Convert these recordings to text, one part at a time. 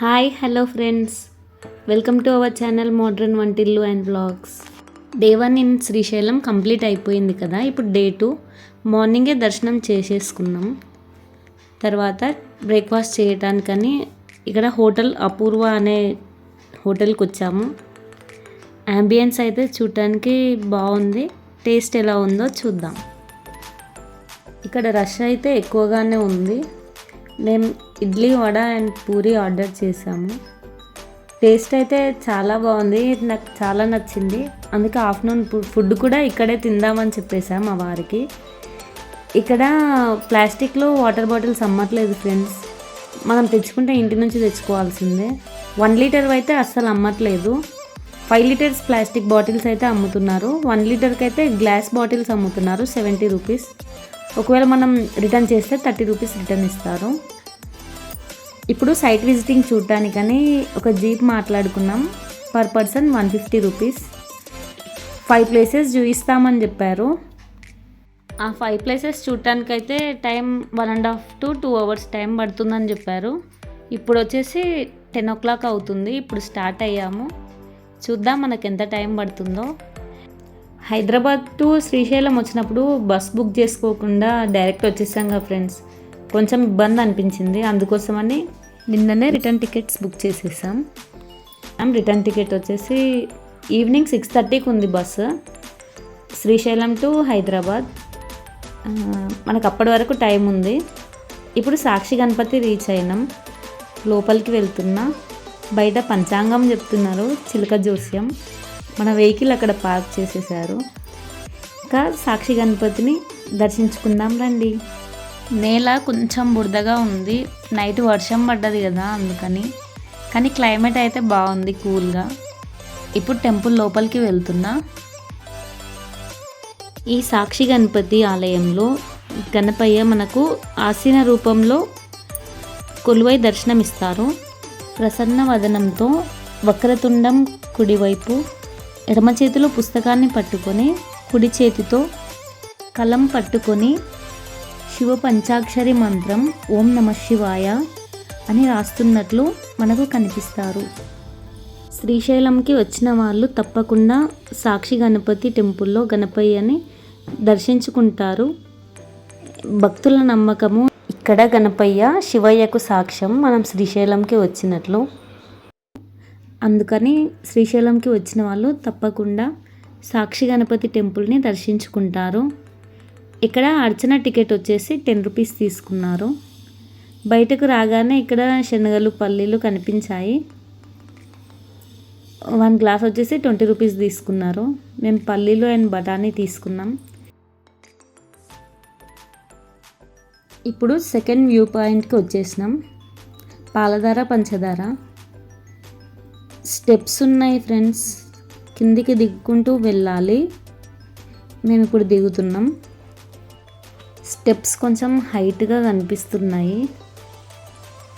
Hi hello friends. Welcome to our channel modern Vantillu and vlogs day one in Srisailam complete అయిపోయింది కదా ఇప్పుడు day two మార్నింగే దర్శనం చేసేసుకున్నాం. తర్వాత బ్రేక్ఫాస్ట్ చేయటానికని ఇక్కడ హోటల్ అపూర్వ అనే హోటల్కి వచ్చాము. అంబియన్స్ అయితే చూడటానికి బాగుంది. టేస్ట్ ఎలా ఉందో చూద్దాం. ఇక్కడ రష్ అయితే ఎక్కువగానే ఉంది. మేము ఇడ్లీ వడ అండ్ పూరి ఆర్డర్ చేసాము టేస్ట్ అయితే చాలా బాగుంది. నాకు చాలా నచ్చింది. అందుకే ఆఫ్టర్నూన్ ఫుడ్ కూడా ఇక్కడే తిందామని చెప్పేసాం మా వారికి. ఇక్కడ ప్లాస్టిక్లో వాటర్ బాటిల్స్ అమ్మట్లేదు ఫ్రెండ్స్. మనం తెచ్చుకుంటే ఇంటి నుంచి తెచ్చుకోవాల్సిందే. వన్ లీటర్ అయితే అస్సలు అమ్మట్లేదు. ఫైవ్ లీటర్స్ ప్లాస్టిక్ బాటిల్స్ అయితే అమ్ముతున్నారు. వన్ లీటర్కి అయితే గ్లాస్ బాటిల్స్ అమ్ముతున్నారు సెవెంటీ రూపీస్. ఒకవేళ మనం రిటర్న్ చేస్తే థర్టీ రూపీస్ రిటర్న్ ఇస్తారు. ఇప్పుడు సైట్ విజిటింగ్ చూడటానికని ఒక జీప్ మాట్లాడుకున్నాం. Per person one fifty rupees. Five places చూపిస్తామని చెప్పారు. ఆ five places చూడటానికైతే time one and half to two hours time పడుతుందని చెప్పారు. ఇప్పుడు వచ్చేసి టెన్ ఓ క్లాక్ అవుతుంది. ఇప్పుడు స్టార్ట్ అయ్యాము. చూద్దాం మనకు ఎంత టైం పడుతుందో. హైదరాబాద్ టు శ్రీశైలం వచ్చినప్పుడు బస్ బుక్ చేసుకోకుండా డైరెక్ట్ వచ్చేసాం కదా ఫ్రెండ్స్. కొంచెం ఇబ్బంది అనిపించింది. అందుకోసమని నిన్ననే రిటర్న్ టికెట్స్ బుక్ చేసేసాం. రిటర్న్ టికెట్ వచ్చేసి ఈవినింగ్ సిక్స్ థర్టీకి ఉంది బస్సు. శ్రీశైలం టు హైదరాబాద్. మనకు అప్పటి వరకు టైం ఉంది. ఇప్పుడు సాక్షి గణపతి రీచ్ అయినాం. లోపలికి వెళ్తున్నా. బయట పంచాంగం చెప్తున్నారు. చిలక జోస్యం. మన వెహికల్ అక్కడ పార్క్ చేసేసారు. ఇంకా సాక్షి గణపతిని దర్శించుకుందాం రండి. నేల కొంచెం బురదగా ఉంది. నైట్ వర్షం పడ్డది కదా అందుకని. కానీ క్లైమేట్ అయితే బాగుంది కూల్గా. ఇప్పుడు టెంపుల్ లోపలికి వెళ్తున్నా. ఈ సాక్షి గణపతి ఆలయంలో గణపయ్య మనకు ఆసీన రూపంలో కొలువై దర్శనమిస్తారు. ప్రసన్న వదనంతో వక్రతుండం కుడివైపు ఎడమ చేతిలో పుస్తకాన్ని పట్టుకొని కుడి చేతితో కలం పట్టుకొని శివ పంచాక్షరి మంత్రం ఓం నమ శివాయ అని రాస్తున్నట్లు మనకు కనిపిస్తారు. శ్రీశైలంకి వచ్చిన వాళ్ళు తప్పకుండా సాక్షి గణపతి టెంపుల్లో గణపయ్యని దర్శించుకుంటారు. భక్తుల నమ్మకము ఇక్కడ గణపయ్య శివయ్యకు సాక్ష్యం మనం శ్రీశైలంకి వచ్చినట్లు. అందుకని శ్రీశైలంకి వచ్చిన వాళ్ళు తప్పకుండా సాక్షి గణపతి టెంపుల్ని దర్శించుకుంటారు. ఇక్కడ అర్చన టికెట్ వచ్చేసి టెన్ రూపీస్ తీసుకున్నారు. బయటకు రాగానే ఇక్కడ శనగలు పల్లీలు కనిపించాయి. వన్ గ్లాస్ వచ్చేసి ట్వంటీ రూపీస్ తీసుకున్నారు. మేము పల్లీలు అండ్ బఠానీ తీసుకున్నాం. ఇప్పుడు సెకండ్ వ్యూ పాయింట్కి వచ్చేసినాం. పాలధార పంచదార స్టెప్స్ ఉన్నాయి ఫ్రెండ్స్. కిందికి దిగుకుంటూ వెళ్ళాలి. మేము ఇప్పుడు దిగుతున్నాం. స్టెప్స్ కొంచెం హైట్గా కనిపిస్తున్నాయి.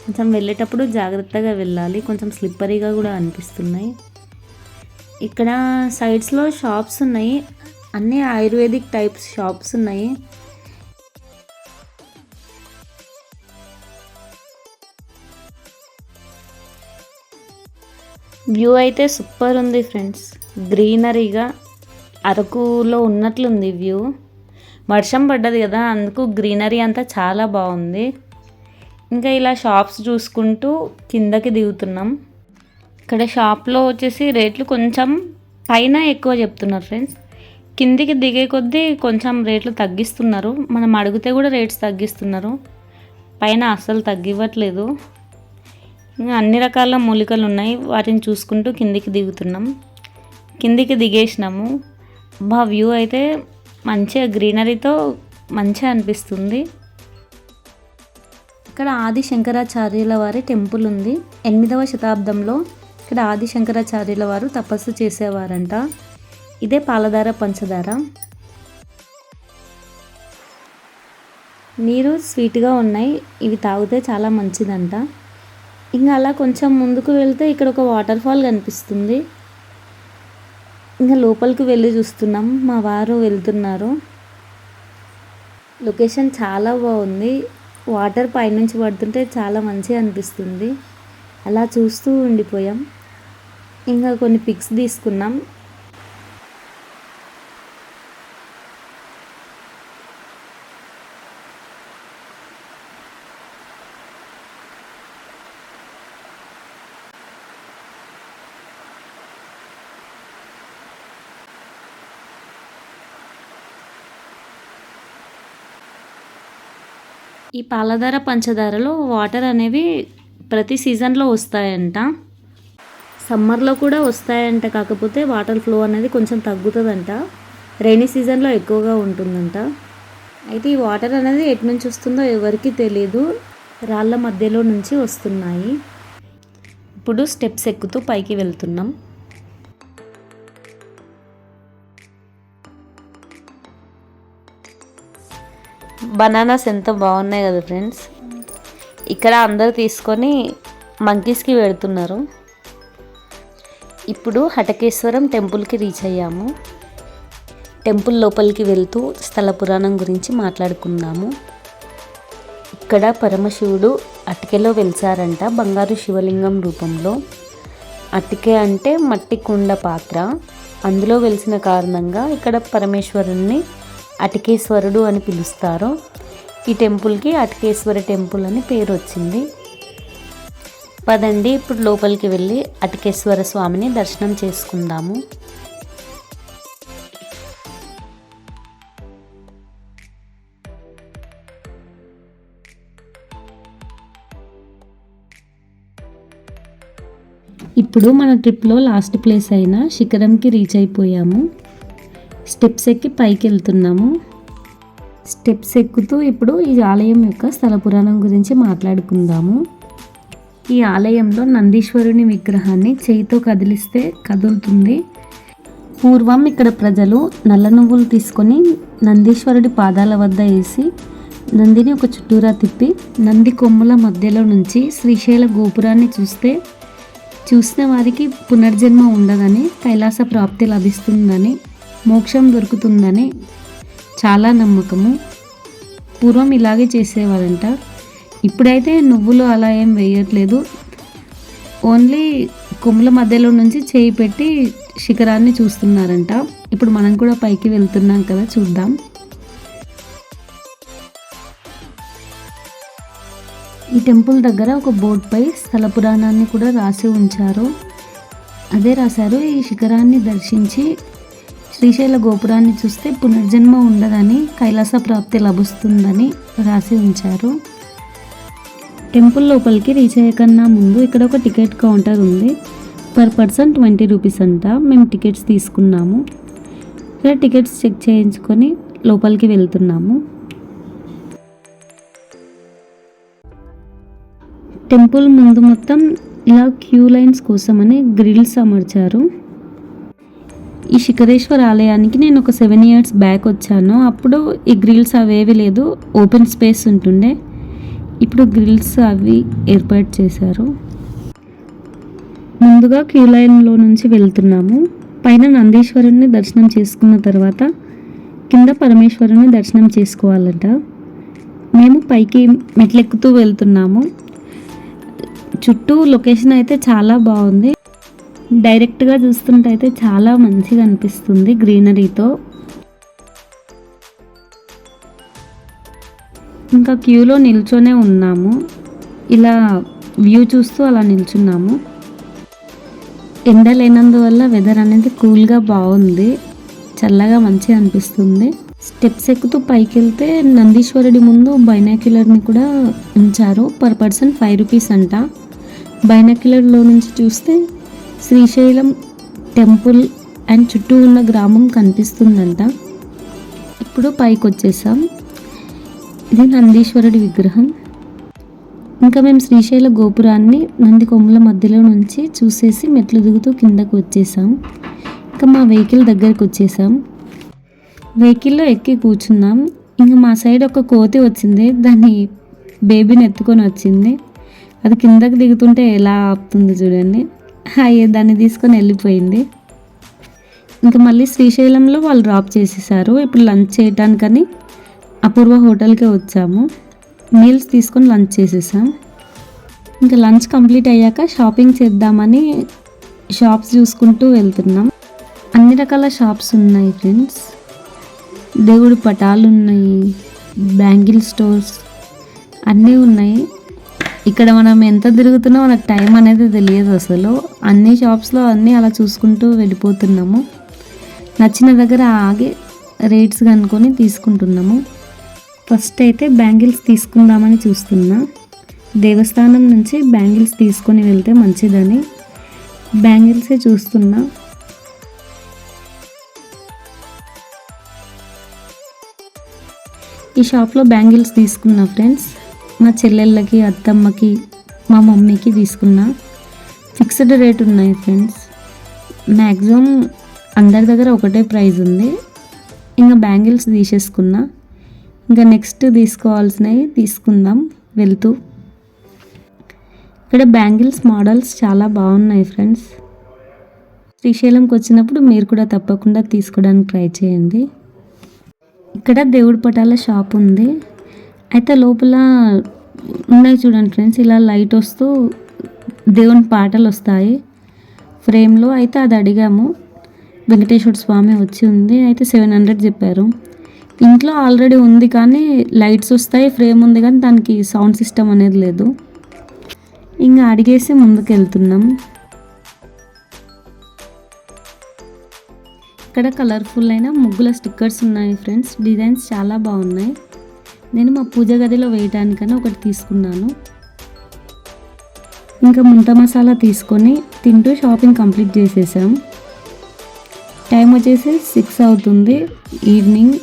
కొంచెం వెళ్ళేటప్పుడు జాగ్రత్తగా వెళ్ళాలి. కొంచెం స్లిప్పరీగా కూడా అనిపిస్తున్నాయి. ఇక్కడ సైడ్స్లో షాప్స్ ఉన్నాయి. అన్నీ ఆయుర్వేదిక్ టైప్స్ షాప్స్ ఉన్నాయి. వ్యూ అయితే సూపర్ ఉంది ఫ్రెండ్స్. గ్రీనరీగా అరకులో ఉన్నట్లుంది వ్యూ. వర్షం పడ్డది కదా అందుకు గ్రీనరీ అంతా చాలా బాగుంది. ఇంకా ఇలా షాప్స్ చూసుకుంటూ కిందకి దిగుతున్నాం. ఇక్కడ షాప్లో వచ్చేసి రేట్లు కొంచెం పైన ఎక్కువ చెప్తున్నారు ఫ్రెండ్స్. కిందికి దిగే కొద్దీ కొంచెం రేట్లు తగ్గిస్తున్నారు. మనం అడిగితే కూడా రేట్స్ తగ్గిస్తున్నారు. పైన అస్సలు తగ్గివ్వట్లేదు. ఇంకా అన్ని రకాల మూలికలు ఉన్నాయి. వాటిని చూసుకుంటూ కిందికి దిగుతున్నాం. కిందికి దిగేసినాము. బా వ్యూ అయితే మంచిగా గ్రీనరీతో మంచిగా అనిపిస్తుంది. ఇక్కడ ఆది శంకరాచార్యుల వారి టెంపుల్ ఉంది. ఎనిమిదవ శతాబ్దంలో ఇక్కడ ఆది శంకరాచార్యుల వారు తపస్సు చేసేవారంట. ఇదే పాలధార పంచదార నీరు స్వీట్గా ఉన్నాయి. ఇవి తాగితే చాలా మంచిదంట. ఇంకా అలా కొంచెం ముందుకు వెళ్తే ఇక్కడ ఒక వాటర్ ఫాల్ కనిపిస్తుంది. ఇంకా లోపలికి వెళ్ళి చూస్తున్నాం. మా వారు వెళ్తున్నారు. లొకేషన్ చాలా బాగుంది. వాటర్ పైనుంచి పడుతుంటే చాలా మంచిగా అనిపిస్తుంది. అలా చూస్తూ ఉండిపోయాం. ఇంకా కొన్ని పిక్స్ తీసుకున్నాం. ఈ పాలధార పంచదారలో వాటర్ అనేవి ప్రతి సీజన్లో వస్తాయంట. సమ్మర్లో కూడా వస్తాయంట. కాకపోతే వాటర్ ఫ్లో అనేది కొంచెం తగ్గుతుందంట. రైనీ సీజన్లో ఎక్కువగా ఉంటుందంట. అయితే ఈ వాటర్ అనేది ఎటు నుంచి వస్తుందో ఎవరికి తెలియదు రాళ్ళ మధ్యలో నుంచి వస్తున్నాయి. ఇప్పుడు స్టెప్స్ ఎక్కుతూ పైకి వెళ్తున్నాం. బనానాస్ ఎంత బాగున్నాయి కదా ఫ్రెండ్స్. ఇక్కడ అందరు తీసుకొని మంకీస్కి పెడుతున్నారు. ఇప్పుడు హటకేశ్వరం టెంపుల్కి రీచ్ అయ్యాము. టెంపుల్ లోపలికి వెళ్తూ స్థల పురాణం గురించి మాట్లాడుకుందాము. ఇక్కడ పరమశివుడు అటికెలో వెలిసారంట బంగారు శివలింగం రూపంలో. అటికే అంటే మట్టి కుండ పాత్ర. అందులో వెలిసిన కారణంగా ఇక్కడ పరమేశ్వరుణ్ణి అటికేశ్వరుడు అని పిలుస్తారు ఈ టెంపుల్కి అటికేశ్వర టెంపుల్ అని పేరు వచ్చింది. పదండి ఇప్పుడు లోపలికి వెళ్ళి అటికేశ్వర స్వామిని దర్శనం చేసుకుందాము. ఇప్పుడు మన ట్రిప్లో లాస్ట్ ప్లేస్ అయిన శిఖరంకి రీచ్ అయిపోయాము. స్టెప్స్ ఎక్కి పైకి వెళ్తున్నాము. స్టెప్స్ ఎక్కుతూ ఇప్పుడు ఈ ఆలయం యొక్క స్థల పురాణం గురించి మాట్లాడుకుందాము. ఈ ఆలయంలో నందీశ్వరుని విగ్రహాన్ని చేయితో కదిలిస్తే కదులుతుంది. పూర్వం ఇక్కడ ప్రజలు నల్ల నువ్వులు తీసుకొని నందీశ్వరుడి పాదాల వద్ద వేసి నందిని ఒక చుట్టూరా తిప్పి నంది కొమ్ముల మధ్యలో నుంచి శ్రీశైల గోపురాన్ని చూస్తే చూసిన వారికి పునర్జన్మ ఉండదని కైలాస ప్రాప్తి లభిస్తుందని మోక్షం దొరుకుతుందని చాలా నమ్మకము. పూర్వం ఇలాగే చేసేవారంట. ఇప్పుడైతే నువ్వులు అలా ఏం వేయట్లేదు. ఓన్లీ కొమ్ముల మధ్యలో నుంచి చేయి పెట్టి శిఖరాన్ని చూస్తున్నారంట. ఇప్పుడు మనం కూడా పైకి వెళ్తున్నాం కదా చూద్దాం. ఈ టెంపుల్ దగ్గర ఒక బోర్డుపై స్థల పురాణాన్ని కూడా రాసి ఉంచారు. అదే రాశారు ఈ శిఖరాన్ని దర్శించి శ్రీశైల గోపురాన్ని చూస్తే పునర్జన్మ ఉండదని కైలాస ప్రాప్తి లభిస్తుందని రాసి ఉంచారు. టెంపుల్ లోపలికి రీచ్ అయ్యకన్నా ముందు ఇక్కడ ఒక టికెట్ కౌంటర్ ఉంది. పర్ పర్సన్ ట్వంటీ రూపీస్ అంట. మేము టికెట్స్ తీసుకున్నాము. ఇక్కడ టికెట్స్ చెక్ చేయించుకొని లోపలికి వెళ్తున్నాము. టెంపుల్ ముందు మొత్తం ఇలా క్యూ లైన్స్ కోసమని గ్రిల్స్ అమర్చారు. ఈ శిఖరేశ్వర ఆలయానికి నేను ఒక సెవెన్ ఇయర్స్ బ్యాక్ వచ్చాను. అప్పుడు ఈ గ్రిల్స్ అవేవి లేదు. ఓపెన్ స్పేస్ ఉంటుండే. ఇప్పుడు గ్రిల్స్ అవి ఏర్పాటు చేశారు. ముందుగా క్యూ లైన్లో నుంచి వెళ్తున్నాము. పైన నందీశ్వరుని దర్శనం చేసుకున్న తర్వాత కింద పరమేశ్వరుని దర్శనం చేసుకోవాలంట. మేము పైకి మెట్లెక్కుతూ వెళ్తున్నాము. చుట్టూ లొకేషన్ అయితే చాలా బాగుంది. డైరెక్ట్గా చూస్తుంటే అయితే చాలా మంచిగా అనిపిస్తుంది గ్రీనరీతో. ఇంకా క్యూలో నిల్చొనే ఉన్నాము. ఇలా వ్యూ చూస్తూ అలా నిల్చున్నాము. ఎండ లేనందువల్ల వెదర్ అనేది కూల్గా బాగుంది. చల్లగా మంచిగా అనిపిస్తుంది. స్టెప్స్ ఎక్కుతూ పైకి వెళ్తే నందీశ్వరుడి ముందు బైనాక్యులర్ని కూడా ఉంచారు. పర్ పర్సన్ ఫైవ్ రూపీస్ అంట. బైనాక్యులర్లో నుంచి చూస్తే శ్రీశైలం టెంపుల్ అండ్ చుట్టూ ఉన్న గ్రామం కనిపిస్తుందంట. ఇప్పుడు పైకి వచ్చేసాం ఇది నందీశ్వరుడి విగ్రహం. ఇంకా మేము శ్రీశైల గోపురాన్ని నంది కొమ్ముల మధ్యలో నుంచి చూసేసి మెట్లు దిగుతూ కిందకు వచ్చేసాం. ఇంకా మా వెహికల్ దగ్గరకు వచ్చేసాం వెహికల్లో ఎక్కి కూర్చున్నాం. ఇంకా మా సైడ్ ఒక కోతి వచ్చింది. దాన్ని బేబీని ఎత్తుకొని వచ్చింది. అది కిందకి దిగుతుంటే ఎలా ఆపుతుంది చూడండి. దాన్ని తీసుకొని వెళ్ళిపోయింది. ఇంకా మళ్ళీ శ్రీశైలంలో వాళ్ళు డ్రాప్ చేసేసారు. ఇప్పుడు లంచ్ చేయటానికని అపూర్వ హోటల్కే వచ్చాము. మీల్స్ తీసుకొని లంచ్ చేసేసాం. ఇంకా లంచ్ కంప్లీట్ అయ్యాక షాపింగ్ చేద్దామని షాప్స్ చూసుకుంటూ వెళ్తున్నాం. అన్ని రకాల షాప్స్ ఉన్నాయి ఫ్రెండ్స్ దేవుడి పటాలు ఉన్నాయి బ్యాంగిల్ స్టోర్స్ అన్నీ ఉన్నాయి. ఇక్కడ మనం ఎంత తిరుగుతున్నా మనకు టైం అనేది తెలియదు అసలు. అన్ని షాప్స్లో అన్నీ అలా చూసుకుంటూ వెళ్ళిపోతున్నాము. నచ్చిన దగ్గర ఆగి రేట్స్ కనుక్కొని తీసుకుంటున్నాము. ఫస్ట్ అయితే బ్యాంగిల్స్ తీసుకుందామని చూస్తున్నా. దేవస్థానం నుంచి బ్యాంగిల్స్ తీసుకొని వెళ్తే మంచిదని బ్యాంగిల్సే చూస్తున్నా. ఈ షాప్లో బ్యాంగిల్స్ తీసుకున్నా ఫ్రెండ్స్ మా చెల్లెళ్ళకి అత్తమ్మకి మా మమ్మీకి తీసుకున్నా ఫిక్స్డ్ రేట్ ఉన్నాయి ఫ్రెండ్స్ మ్యాక్సిమం అందరి దగ్గర ఒకటే ప్రైస్ ఉంది. ఇంకా బ్యాంగిల్స్ తీసేసుకున్నా. ఇంకా నెక్స్ట్ తీసుకోవాల్సినవి తీసుకుందాం వెళ్తూ. ఇక్కడ బ్యాంగిల్స్ మోడల్స్ చాలా బాగున్నాయి ఫ్రెండ్స్ శ్రీశైలంకి వచ్చినప్పుడు మీరు కూడా తప్పకుండా తీసుకోవడానికి ట్రై చేయండి. ఇక్కడ దేవుడి పటాల షాప్ ఉంది. అయితే లోపల ఉన్నాయి చూడండి ఫ్రెండ్స్ ఇలా లైట్ వస్తూ దేవుని పాటలు వస్తాయి. ఫ్రేమ్లో అయితే అది అడిగాము. వెంకటేశ్వర స్వామి వచ్చి ఉంది అయితే సెవెన్ హండ్రెడ్ చెప్పారు. ఇంట్లో ఆల్రెడీ ఉంది కానీ లైట్స్ వస్తాయి ఫ్రేమ్ ఉంది కానీ దానికి సౌండ్ సిస్టమ్ అనేది లేదు. ఇంకా అడిగేసి ముందుకు వెళ్తున్నాం ఇక్కడ కలర్ఫుల్ అయిన ముగ్గుల స్టిక్కర్స్ ఉన్నాయి ఫ్రెండ్స్ డిజైన్స్ చాలా బాగున్నాయి. నేను మా పూజ గదిలో వేయడానికని ఒకటి తీసుకున్నాను. ఇంకా ముంత మసాలా తీసుకొని తింటూ షాపింగ్ కంప్లీట్ చేసేసాం. టైం వచ్చేసి సిక్స్ అవుతుంది. ఈవినింగ్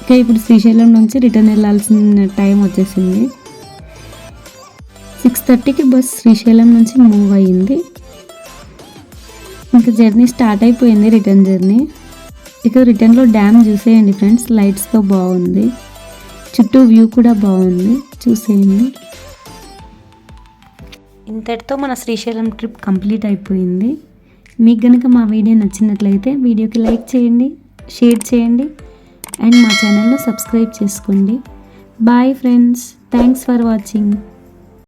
ఇంకా ఇప్పుడు శ్రీశైలం నుంచి రిటర్న్ వెళ్ళాల్సిన టైం వచ్చేసింది. సిక్స్ థర్టీకి బస్ శ్రీశైలం నుంచి మూవ్ అయ్యింది ఇంకా జర్నీ స్టార్ట్ అయిపోయింది రిటర్న్ జర్నీ. ఇక రిటర్న్లో డ్యామ్ చూసేయండి ఫ్రెండ్స్ లైట్స్తో బాగుంది. చుట్టూ వ్యూ కూడా బాగుంది. చూసేయండి. ఇంతటితో మన శ్రీశైలం ట్రిప్ కంప్లీట్ అయిపోయింది. మీకు కనుక మా వీడియో నచ్చినట్లయితే వీడియోకి లైక్ చేయండి షేర్ చేయండి అండ్ మా ఛానల్లో సబ్స్క్రైబ్ చేసుకోండి. Bye friends. Thanks for watching.